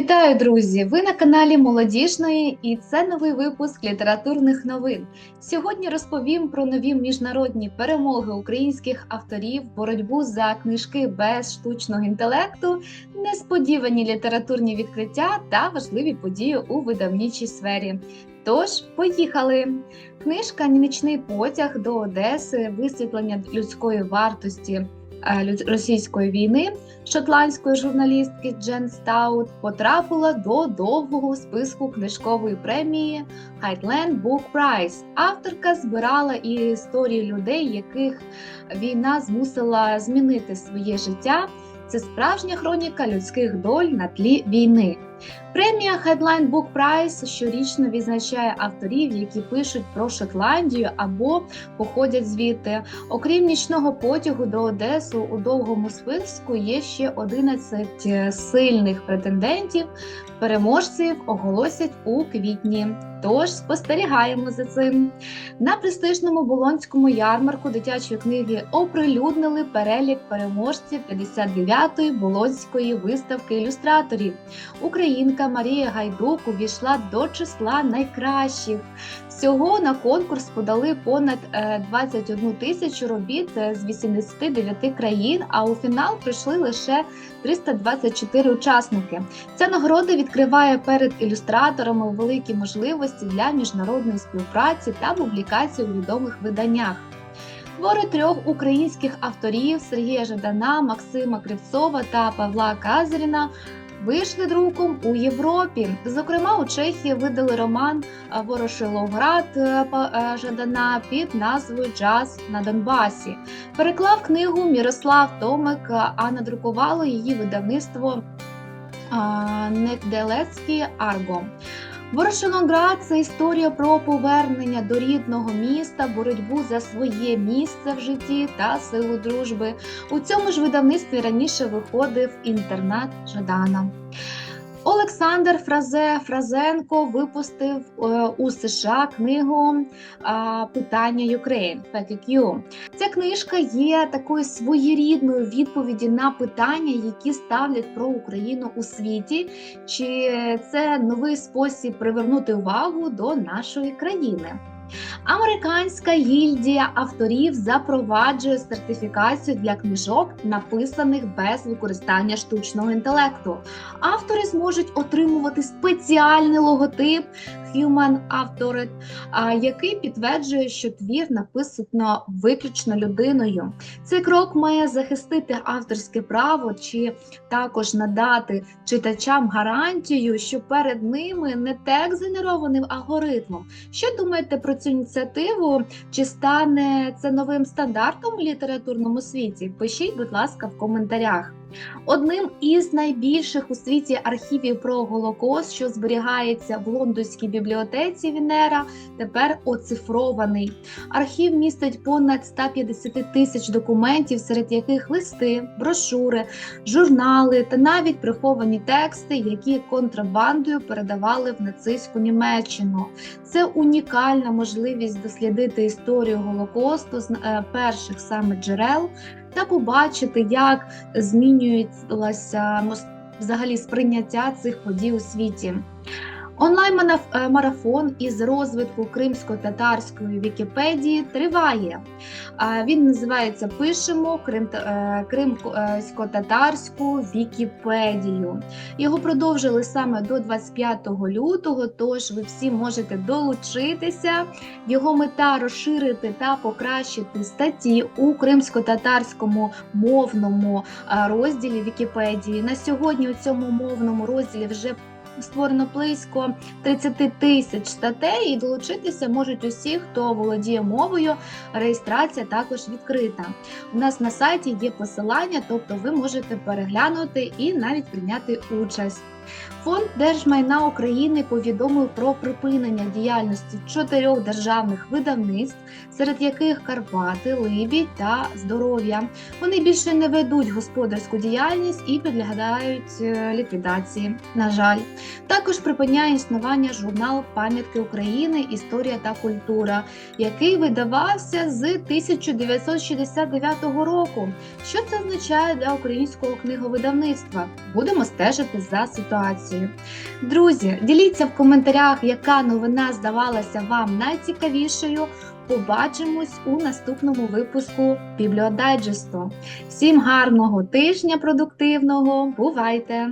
Вітаю, друзі! Ви на каналі Молодіжної, і це новий випуск літературних новин. Сьогодні розповім про нові міжнародні перемоги українських авторів, боротьбу за книжки без штучного інтелекту, несподівані літературні відкриття та важливі події у видавничій сфері. Тож, поїхали! Книжка Нічний потяг до Одеси, висвітлення людської вартості російської війни шотландської журналістки Джен Стаут потрапила до довгого списку книжкової премії Highland Book Prize. Авторка збирала історії людей, яких війна змусила змінити своє життя. Це справжня хроніка людських доль на тлі війни. Премія Headline Book Prize щорічно відзначає авторів, які пишуть про Шотландію або походять звідти. Окрім нічного потягу до Одесу, у довгому списку є ще 11 сильних претендентів. Переможців оголосять у квітні. Тож спостерігаємо за цим. На престижному болонському ярмарку дитячої книги оприлюднили перелік переможців 59-ї болонської виставки ілюстраторів. Українка Марія Гайдук увійшла до числа найкращих. Всього на конкурс подали понад е, 21 тисячу робіт е, з 89 країн, а у фінал прийшли лише 324 учасники. Ця нагорода відкриває перед ілюстраторами великі можливості для міжнародної співпраці та публікацій у відомих виданнях. Твори трьох українських авторів Сергія Жадана, Максима Кривцова та Павла Казаріна вийшли друком у Європі. Зокрема, у Чехії видали роман е, Ворошиловград е, е, Жадана під назвою Джаз на Донбасі. Переклав книгу Мірослав Томик, а надрукувало її видавництво Некделецький Арго. Ворошиловград – це історія про повернення до рідного міста, боротьбу за своє місце в житті та силу дружби. У цьому ж видавництві раніше виходив інтернат Жадана. Олександр Фразе Фразенко випустив е, у США книгу Питання Ukraine FAQ. Ця книжка є такою своєрідною відповіді на питання, які ставлять про Україну у світі. Чи це новий спосіб привернути увагу до нашої країни? Американська гільдія авторів запроваджує сертифікацію для книжок, написаних без використання штучного інтелекту. Автори зможуть отримувати спеціальний логотип Human Authored, який підтверджує, що твір написано виключно людиною. Цей крок має захистити авторське право чи також надати читачам гарантію, що перед ними не текст генерованим алгоритмом. Що думаєте про цю ініціативу? Чи стане це новим стандартом у літературному світі? Пишіть, будь ласка, в коментарях. Одним із найбільших у світі архівів про Голокост, що зберігається в лондонській бібліотеці Вінера, тепер оцифрований. Архів містить понад 150 тисяч документів, серед яких листи, брошури, журнали та навіть приховані тексти, які контрабандою передавали в нацистську Німеччину. Це унікальна можливість дослідити історію Голокосту з е, перших саме джерел та побачити, як змінюється взагалі сприйняття цих подій у світі. Онлайн-марафон із розвитку кримсько-татарської Вікіпедії триває. Він називається Пишемо е, Кримсько-татарську Вікіпедію. Його продовжили саме до 25 лютого, тож ви всі можете долучитися. Його мета розширити та покращити статті у кримсько-татарському мовному розділі Вікіпедії. На сьогодні у цьому мовному розділі вже створено близько 30 тисяч статей, і долучитися можуть усі, хто володіє мовою. Реєстрація також відкрита. У нас на сайті є посилання, тобто ви можете переглянути і навіть прийняти участь. Фонд держмайна України повідомив про припинення діяльності чотирьох державних видавництв, серед яких Карпати, Либідь та Здоров'я. Вони більше не ведуть господарську діяльність і підлягають е, ліквідації. На жаль, також припиняє існування журнал Пам'ятки України, Історія та культура, який видавався з 1969 року. Що це означає для українського книговидавництва? Будемо стежити за ситуацією. Ситуацію. Друзі, діліться в коментарях, яка новина здавалася вам найцікавішою. Побачимось у наступному випуску Бібліодайджесту. Всім гарного тижня продуктивного! Бувайте!